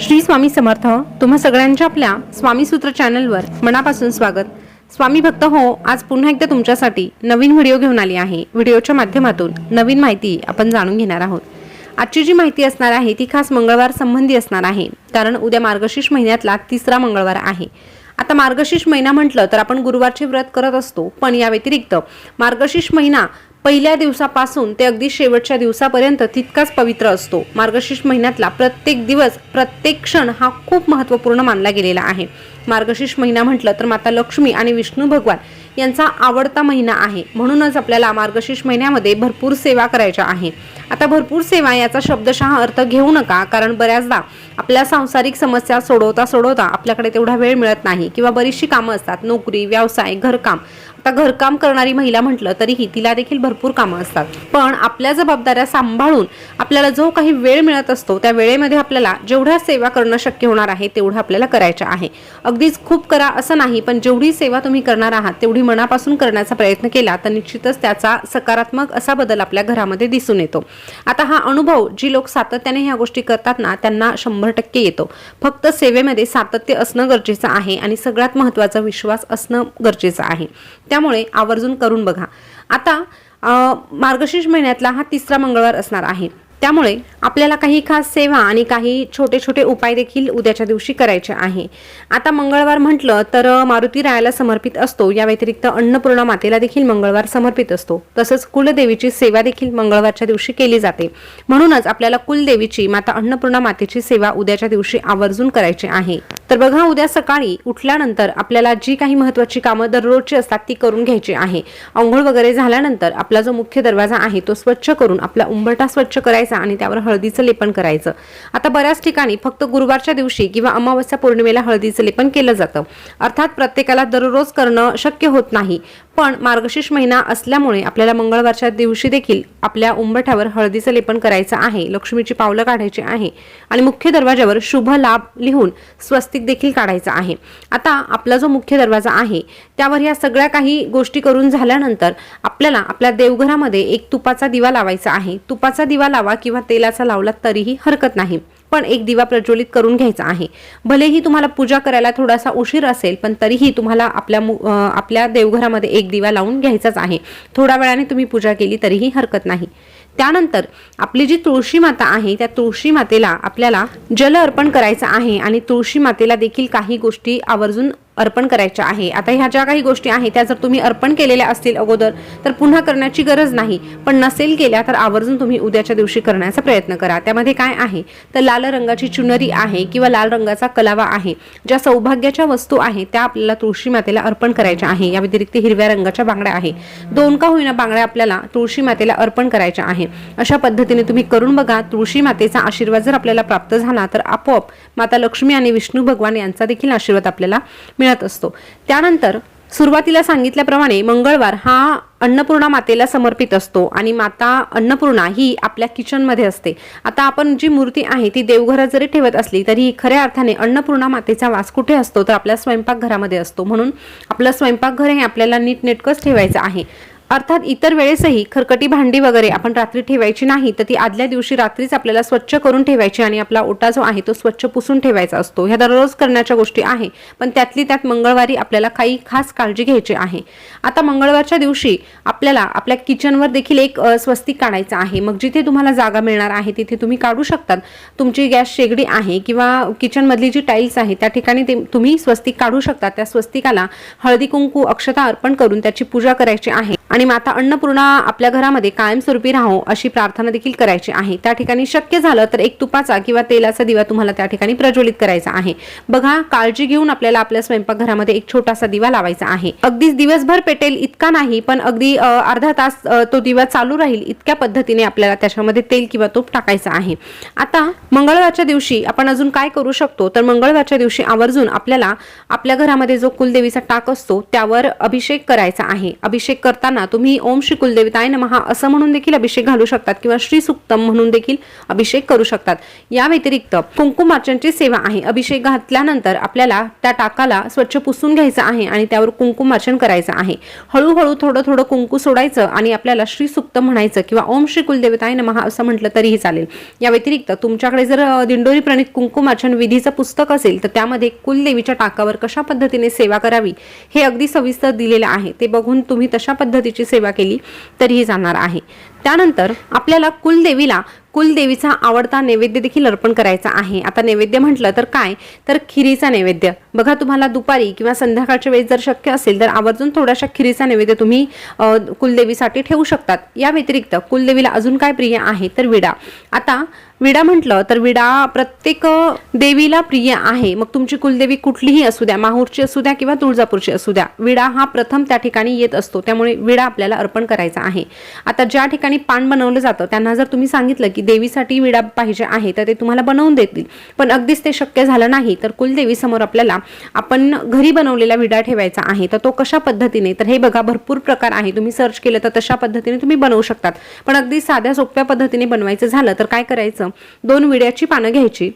श्री स्वामी समर्थ तुम्हा सगळ्यांच्या आपल्या स्वामी सूत्र चॅनलवर मनापासून स्वागत. स्वामी भक्त हो आज पुन्हा एकदा तुमच्यासाठी नवीन व्हिडिओ घेऊन आली आहे. व्हिडिओच्या माध्यमातून नवीन माहिती आपण जाणून घेणार आहोत. आजची जी माहिती असणार आहे ती खास मंगळवार संबंधी असणार आहे कारण उद्या मार्गशीर्ष महिन्यातला तिसरा मंगळवार आहे. आता मार्गशीर्ष महिना म्हटलं तर आपण गुरुवारचे व्रत करत असतो पण या व्यतिरिक्त मार्गशीर्ष महिना पहिल्या दिवसापासून ते अगदी शेवटच्या दिवसापर्यंत तितकाच पवित्र असतो. मार्गशीर्ष महिन्यातला प्रत्येक दिवस प्रत्येक क्षण हा खूप महत्त्वपूर्ण मानला गेलेला आहे. मार्गशीर्ष महिना म्हटलं तर माता लक्ष्मी आणि विष्णू भगवान यांचा आवडता महिना आहे. म्हणूनच आपल्याला मार्गशीर्ष महिन्यामध्ये भरपूर सेवा करायच्या आहे. आता भरपूर सेवा याचा शब्दशः अर्थ घेऊ नका कारण बऱ्याचदा आपल्या सांसारिक समस्या सोडवता सोडवता आपल्याकडे तेवढा वेळ मिळत नाही किंवा बरीचशी कामं असतात नोकरी व्यवसाय घरकाम. आता घरकाम करणारी महिला म्हटलं तरीही तिला देखील भरपूर कामं असतात. पण आपल्या जबाबदाऱ्या सांभाळून आपल्याला जो काही वेळ मिळत असतो त्या वेळेमध्ये आपल्याला जेवढ्या सेवा करणं शक्य होणार आहे तेवढं आपल्याला करायचं आहे. अगदीच खूप करा असं नाही पण जेवढी सेवा तुम्ही करणार आहात तेवढी मनापासून करण्याचा प्रयत्न केला तर निश्चितच त्याचा सकारात्मक असा बदल आपल्या घरामध्ये दिसून येतो. आता हा अनुभव जी लोक सातत्याने ह्या गोष्टी करतात ना त्यांना शंभर टक्के येतो. फक्त सेवेमध्ये सातत्य असणं गरजेचं आहे आणि सगळ्यात महत्त्वाचा विश्वास असणं गरजेचं आहे. त्यामुळे आवर्जून करून बघा. आता मार्गशीर्ष महिन्यातला हा तिसरा मंगळवार असणार आहे. त्यामुळे आपल्याला काही खास सेवा आणि काही छोटे छोटे उपाय देखील उद्याच्या दिवशी करायचे आहे. आता मंगळवार म्हटलं तर मारुती रायाला समर्पित असतो. या व्यतिरिक्त अन्नपूर्णा मातेला देखील मंगळवार समर्पित असतो. तसंच कुलदेवीची सेवा देखील मंगळवारच्या दिवशी केली जाते. म्हणूनच आपल्याला कुलदेवीची माता अन्नपूर्णा मातेची सेवा उद्याच्या दिवशी आवर्जून करायची आहे. तर बघा उद्या सकाळी उठल्यानंतर आपल्याला जी काही महत्वाची कामं दररोजची असतात ती करून घ्यायची आहे. आंघोळ वगैरे झाल्यानंतर आपला जो मुख्य दरवाजा आहे तो स्वच्छ करून आपला उंबरटा स्वच्छ करायचा आणि त्यावर हळदीचं लेपन करायचं. आता बऱ्याच ठिकाणी फक्त गुरुवारच्या दिवशी किंवा अमावस्या पौर्णिमेला हळदीचं लेपन केलं जातं. अर्थात प्रत्येकाला दररोज करणं शक्य होत नाही. पण मार्गशीर्ष महिना असल्यामुळे आपल्याला मंगळवारच्या दिवशी देखील आपल्या उंबठावर हळदीचं लेपन करायचं आहे. लक्ष्मीची पावलं काढायची आहे आणि मुख्य दरवाजावर शुभ लाभ लिहून स्वस्तिक देखील काढायचं आहे. आता आपला जो मुख्य दरवाजा आहे त्यावर या सगळ्या काही गोष्टी करून झाल्यानंतर आपल्याला आपल्या देवघरामध्ये एक तुपाचा दिवा लावायचा आहे. तुपाचा दिवा लावा किंवा तेलाचा लावला तरीही हरकत नाही. पण एक दिवा प्रज्वलित करून घ्यायचा आहे. भलेही तुम्हाला पूजा करायला थोडासा उशीर असेल पण तरीही तुम्हाला आपल्या आपल्या देवघरामध्ये एक दिवा लावून घ्यायचाच आहे. थोड्या वेळाने तुम्ही पूजा केली तरीही हरकत नाही. त्यानंतर आपली जी तुळशी माता आहे त्या तुळशी मातेला आपल्याला जल अर्पण करायचं आहे आणि तुळशी मातेला देखील काही गोष्टी आवर्जून अर्पण करायच्या आहे. आता ह्या ज्या काही गोष्टी आहेत त्या जर तुम्ही अर्पण केलेल्या असतील अगोदर तर पुन्हा करण्याची गरज नाही. पण नसेल केल्या तर आवर्जून तुम्ही उद्याच्या दिवशी करण्याचा प्रयत्न करा. त्यामध्ये काय आहे? तर लाल रंगाची चुनरी आहे किंवा लाल रंगाचा कलावा आहे. ज्या सौभाग्याच्या वस्तू आहेत त्या आपल्याला तुळशी मातेला अर्पण करायच्या आहे. या व्यतिरिक्त हिरव्या रंगाच्या बांगड्या आहे. दोन का होईना बांगड्या आपल्याला तुळशी मातेला अर्पण करायच्या आहे. अशा पद्धतीने तुम्ही करून बघा. तुळशी मातेचा आशीर्वाद जर आपल्याला प्राप्त झाला तर आपोआप माता लक्ष्मी आणि विष्णू भगवान यांचा देखील आशीर्वाद आपल्याला मिळत असतो. त्यानंतर सुरुवातीला सांगितल्याप्रमाणे मंगळवार हा अन्नपूर्णा मातेला समर्पित असतो आणि माता अन्नपूर्णा ही आपल्या किचनमध्ये असते. आता आपण जी मूर्ती आहे ती देवघरात जरी ठेवत असली तरी खऱ्या अर्थाने अन्नपूर्णा मातेचा वास कुठे असतो? तर आपल्या स्वयंपाकघरामध्ये असतो. म्हणून आपलं स्वयंपाकघर हे आपल्याला नीटनेटकंच ठेवायचं आहे. अर्थात इतर वेळेसही खरकटी भांडी वगैरे आपण रात्री ठेवायची नाही तर ती आदल्या दिवशी रात्रीच आपल्याला स्वच्छ करून ठेवायची आणि आपला ओटा जो आहे तो स्वच्छ पुसून ठेवायचा असतो. ह्या दररोज करण्याच्या गोष्टी आहे पण त्यातली त्यात मंगळवारी आपल्याला काही खास काळजी घ्यायची आहे. आता मंगळवारच्या दिवशी आपल्याला आपल्या किचनवर देखील एक स्वस्तिक काढायचं आहे. मग जिथे तुम्हाला जागा मिळणार आहे तिथे तुम्ही काढू शकतात. तुमची गॅस शेगडी आहे किंवा किचनमधली जी टाईल्स आहे त्या ठिकाणी ते तुम्ही स्वस्तिक काढू शकता. त्या स्वस्तिकाला हळदी कुंकू अक्षता अर्पण करून त्याची पूजा करायची आहे. आणि माता अन्नपूर्णा आपल्या घरामध्ये कायमस्वरूपी राहो अशी प्रार्थना देखील करायची आहे. त्या ठिकाणी शक्य झालं तर एक तुपाचा किंवा तेलाचा दिवा तुम्हाला त्या ठिकाणी प्रज्वलित करायचा आहे. बघा काळजी घेऊन आपल्याला आपल्या स्वयंपाकघरामध्ये एक छोटासा दिवा लावायचा आहे. अगदीच दिवसभर पेटेल इतका नाही पण अगदी अर्धा तास तो दिवा चालू राहील इतक्या पद्धतीने आपल्याला त्याच्यामध्ये तेल किंवा तूप टाकायचं आहे. आता मंगळवारच्या दिवशी आपण अजून काय करू शकतो? तर मंगळवारच्या दिवशी आवर्जून आपल्याला आपल्या घरामध्ये जो कुलदेवीचा टाक असतो त्यावर अभिषेक करायचा आहे. अभिषेक करताना असताना तुम्ही ओम श्री कुलदेवताय नमहा असं म्हणून देखील अभिषेक घालू शकतात किंवा श्री सुक्तम म्हणून देखील अभिषेक करू शकतात. या व्यतिरिक्त कुंकुमार्चनची सेवा आहे. अभिषेक घातल्यानंतर आपल्याला त्या टाकाला स्वच्छ पुसून घ्यायचं आहे आणि त्यावर कुंकुमार्चन करायचं आहे. हळूहळू थोडं थोडं कुंकू सोडायचं आणि आपल्याला श्री सुक्त म्हणायचं किंवा ओम श्री कुलदेवताय नमहा असं म्हटलं तरीही चालेल. या व्यतिरिक्त तुमच्याकडे जर दिंडोरी प्रणित कुंकुमार्चन विधीचं पुस्तक असेल तर त्यामध्ये कुलदेवीच्या टाकावर कशा पद्धतीने सेवा करावी हे अगदी सविस्तर दिलेलं आहे. ते बघून तुम्ही तशा पद्धतीची सेवा केली तरीही जाणार आहे. त्यानंतर आपल्याला कुलदेवीला कुलदेवीचा आवडता नैवेद्य देखील अर्पण करायचा आहे. आता नैवेद्य म्हटलं तर काय? तर खिरीचा नैवेद्य. बघा तुम्हाला दुपारी किंवा संध्याकाळच्या वेळेस जर शक्य असेल तर आवर्जून थोड्याशा खिरीचा नैवेद्य तुम्ही कुलदेवीसाठी ठेवू शकतात. या व्यतिरिक्त कुलदेवीला अजून काय प्रिय आहे? तर विडा. आता विडा म्हटलं तर विडा प्रत्येक देवीला प्रिय आहे. मग तुमची कुलदेवी कुठलीही असू द्या माहूरची असू द्या किंवा तुळजापूरची असू द्या विडा हा प्रथम त्या ठिकाणी येत असतो. त्यामुळे विडा आपल्याला अर्पण करायचा आहे. आता ज्या ठिकाणी पान बनवलं जातं. त्यांना जर तुम्ही सांगितलं की देवीसाठी विडा पाहिजे आहे तर ते तुम्हाला बनवून देतील. पण अगदीच ते शक्य झालं नाही तर कुलदेवी समोर आपल्याला आपण घरी बनवलेला विडा ठेवायचा आहे तर तो कशा पद्धतीने तर हे बघा भरपूर प्रकार आहे. तुम्ही सर्च केलं तर तशा पद्धतीने तुम्ही बनवू शकतात. पण अगदी साध्या सोप्या पद्धतीने बनवायचं झालं तर काय करायचं? दोन विड्याची पानं घ्यायची.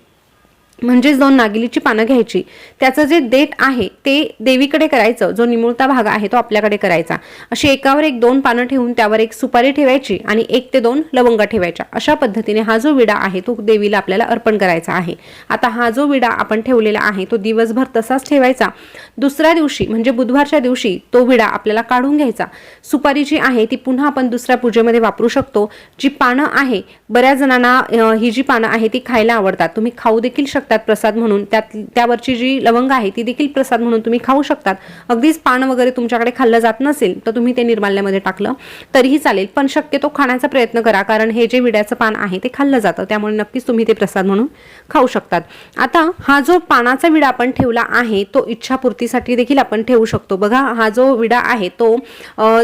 म्हणजेच दोन नागिलीची पानं घ्यायची. त्याचं जे देठ आहे ते देवीकडे करायचं. जो निमुळता भाग आहे तो आपल्याकडे करायचा. अशी एकावर एक दोन पानं ठेवून त्यावर एक सुपारी ठेवायची आणि एक ते दोन लवंगा ठेवायच्या. अशा पद्धतीने हा जो विडा आहे तो देवीला आपल्याला अर्पण करायचा आहे. आता हा जो विडा आपण ठेवलेला आहे तो दिवसभर तसाच ठेवायचा. दुसऱ्या दिवशी म्हणजे बुधवारच्या दिवशी तो विडा आपल्याला काढून घ्यायचा. सुपारी जी आहे ती पुन्हा आपण दुसऱ्या पूजेमध्ये वापरू शकतो. जी पानं आहे बऱ्याच जणांना ही जी पानं आहे ती खायला आवडतात. तुम्ही खाऊ देखील शकतात प्रसाद म्हणून. त्यात त्यावरची जी लवंग आहे ती देखील प्रसाद म्हणून तुम्ही खाऊ शकतात. अगदीच पान वगैरे तुमच्याकडे खाल्लं जात नसेल तर तुम्ही ते निर्माल्यामध्ये टाकलं तरीही चालेल. पण शक्यतो खाण्याचा प्रयत्न करा कारण हे जे विड्याचं पान आहे ते खाल्लं जातं. त्यामुळे नक्कीच तुम्ही ते प्रसाद म्हणून खाऊ शकतात. आता हा जो पानाचा विडा आपण ठेवला आहे तो इच्छापूर्तीसाठी देखील आपण ठेवू शकतो. बघा हा जो विडा आहे तो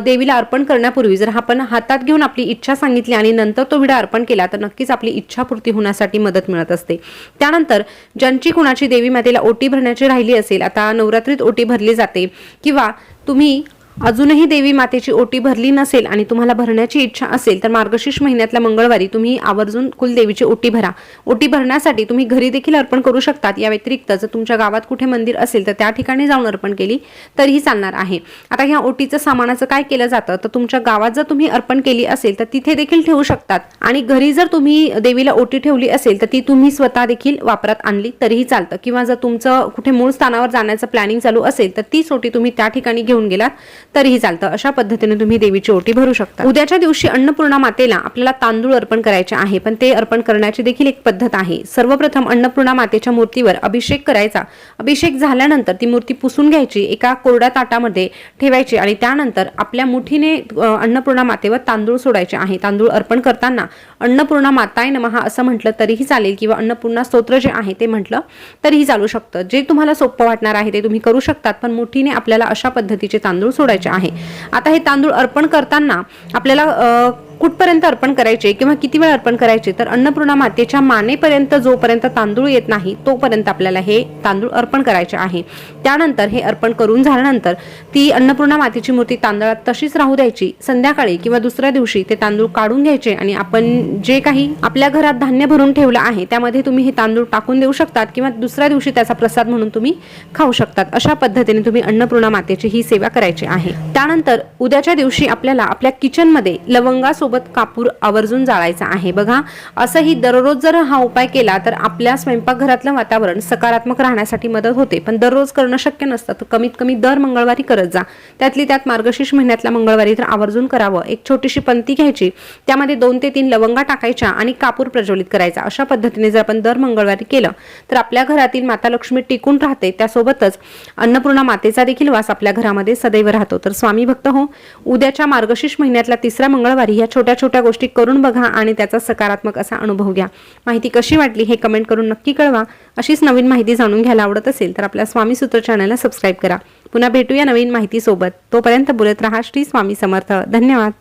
देवीला अर्पण करण्यापूर्वी जर आपण हातात घेऊन आपली इच्छा सांगितली आणि नंतर तो विडा अर्पण केला तर नक्कीच आपली इच्छापूर्ती होण्यासाठी मदत मिळत असते. त्यानंतर ज्यांची कुणाची देवी मातेला ओटी भरण्याची राहिली असेल आता नवरात्रीत ओटी भरली जाते. किंवा तुम्ही अजूनही देवी मातेची ओटी भरली नसेल आणि तुम्हाला भरण्याची इच्छा असेल तर मार्गशीर्ष महिन्यातल्या मंगळवारी तुम्ही आवर्जून कुलदेवीची ओटी भरा. ओटी भरण्यासाठी तुम्ही घरी देखील अर्पण करू शकतात. या व्यतिरिक्त जर तुमच्या गावात कुठे मंदिर असेल तर त्या ठिकाणी जाऊन अर्पण केली तरीही चालणार आहे. आता ह्या ओटीचं सामानाचं काय केलं जातं? तर तुमच्या गावात जर तुम्ही अर्पण केली असेल तर तिथे देखील ठेवू शकतात. आणि घरी जर तुम्ही देवीला ओटी ठेवली असेल तर ती तुम्ही स्वतः देखील वापरात आणली तरीही चालतं. किंवा जर तुमचं कुठे मूळ स्थानावर जाण्याचं प्लॅनिंग चालू असेल तर तीच ओटी तुम्ही त्या ठिकाणी घेऊन गेलात. तरीही चालतं. अशा पद्धतीने तुम्ही देवीची ओटी भरू शकता. उद्याच्या दिवशी अन्नपूर्णा मातेला आपल्याला तांदूळ अर्पण करायचे आहे पण ते अर्पण करण्याची देखील एक पद्धत आहे. सर्वप्रथम अन्नपूर्णा मातेच्या मूर्तीवर अभिषेक करायचा. अभिषेक झाल्यानंतर ती मूर्ती पुसून घ्यायची एका कोरड्या ताटामध्ये ठेवायची आणि त्यानंतर आपल्या मुठीने अन्नपूर्णा मातेवर तांदूळ सोडायचे आहे. तांदूळ अर्पण करताना अन्नपूर्णा माताय नमहा असं म्हटलं तरीही चालेल किंवा अन्नपूर्णा स्तोत्र जे आहे ते म्हटलं तरीही चालू शकतं. जे तुम्हाला सोपं वाटणार आहे ते तुम्ही करू शकतात पण मुठीने आपल्याला अशा पद्धतीचे तांदूळ सोडायचे आहे. आता हे तांदूळ अर्पण करताना आपल्याला कुठपर्यंत अर्पण करायचे किंवा किती वेळ अर्पण करायचे तर अन्नपूर्णा मातेच्या मानेपर्यंत जोपर्यंत तांदूळ येत नाही तोपर्यंत आपल्याला हे तांदूळ अर्पण करायचे आहे. त्यानंतर हे अर्पण करून झाल्यानंतर ती अन्नपूर्णा मातेची मूर्ती तांदळात तशीच राहू द्यायची. संध्याकाळी किंवा दुसऱ्या दिवशी ते तांदूळ काढून घ्यायचे आणि आपण जे काही आपल्या घरात धान्य भरून ठेवलं आहे त्यामध्ये तुम्ही हे तांदूळ टाकून देऊ शकतात किंवा दुसऱ्या दिवशी त्याचा प्रसाद म्हणून तुम्ही खाऊ शकतात. अशा पद्धतीने तुम्ही अन्नपूर्णा मातेची ही सेवा करायची आहे. त्यानंतर उद्याच्या दिवशी आपल्याला आपल्या किचनमध्ये सोबत कापूर आवर्जून जाळायचा आहे. बघा असंही दररोज जर हा उपाय केला तर आपल्या स्वयंपाकघरातलं वातावरण सकारात्मक राहण्यासाठी मदत होते. पण दररोज करणं शक्य नसतं तर कमीत कमी दर मंगळवारी करत जा. त्यातली त्यात मार्गशीर्ष महिन्यातल्या मंगळवारी तर आवर्जून करावं. एक छोटीशी पंती घ्यायची त्यामध्ये दोन ते तीन लवंगा टाकायच्या आणि कापूर प्रज्वलित करायचा. अशा पद्धतीने जर आपण दर मंगळवारी केलं तर आपल्या घरातील माता लक्ष्मी टिकून राहते. त्यासोबतच अन्नपूर्णा मातेचा देखील वास आपल्या घरामध्ये सदैव राहतो. तर स्वामी भक्त हो उद्याच्या मार्गशीर्ष महिन्यातला तिसरा मंगळवारी या छोट्या छोट्या गोष्टी करून बघा आणि त्याचा सकारात्मक असा अनुभव घ्या. माहिती कशी वाटली हे कमेंट करून नक्की कळवा. अशीच नवीन माहिती जाणून घ्यायला आवडत असेल तर आपल्या स्वामी सूत्र चॅनलला सबस्क्राईब करा. पुन्हा भेटूया नवीन माहितीसोबत. तोपर्यंत बोलत राहा श्री स्वामी समर्थ. धन्यवाद.